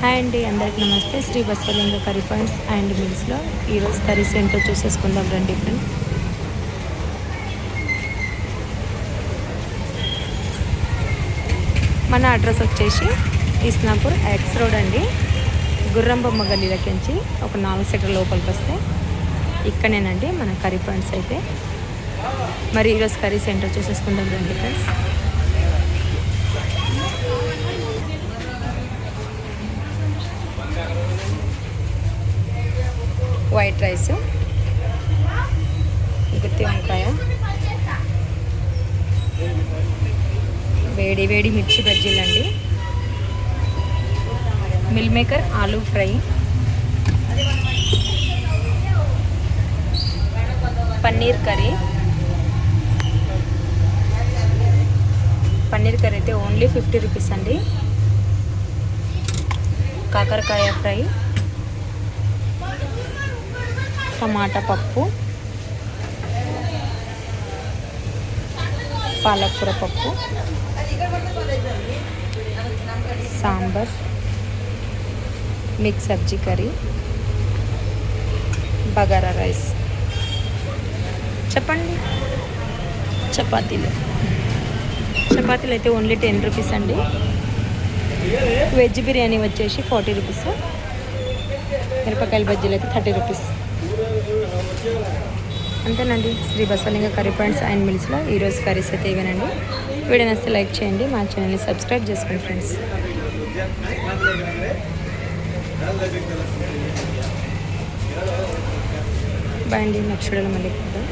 Hi అండి అందరికి నమస్తే. Sri Baswalinga curry points and మిల్స్లో ఈరోజు కర్రీస్ ఏంటో చూసేసుకుందాం రండి ఫ్రెండ్స్. మన అడ్రస్ వచ్చేసి ఇస్నాపూర్ ఎక్స్ రోడ్ అండి. గుర్రం బొమ్మ గల్లీలకించి ఒక నాలుగు సెక్టర్ లోపలికి వస్తే ఇక్కడేనండి మన కర్రీ పాయింట్స్ అయితే. మరి ఈరోజు కర్రీస్ ఏంటో చూసేసుకుందాం రండి ఫ్రెండ్స్. వైట్ రైస్ గుత్తి వంకాయ వేడి వేడి మిర్చి బజ్జీలండి meal maker aloo fry paneer curry. Paneer curry అయితే ఓన్లీ ఫిఫ్టీ రూపీస్ అండి. కాకరకాయ ఫ్రై. టమాటా పప్పు పాలకూర పప్పు సాంబార్ మిక్స్ సబ్జీ కర్రీ బగారా రైస్. చెప్పండి. చపాతీలు. చపాతీలు అయితే ఓన్లీ టెన్ రూపీస్ అండి. వెజ్ బిర్యానీ వచ్చేసి ఫార్టీ రూపీస్. మిరపకాయల బజ్జీలు అయితే థర్టీ రూపీస్. అంతేనండి. Shri Basavalinga curry points and మిల్స్లో ఈరోజు కర్రీస్ అయితే ఇవేనండి వీడియో నచ్చితే లైక్ చేయండి. మా ఛానల్ని సబ్స్క్రైబ్ చేసుకోండి ఫ్రెండ్స్. బాయ్ అండి. నెక్స్ట్ వీడియోలో మళ్ళీ కూడా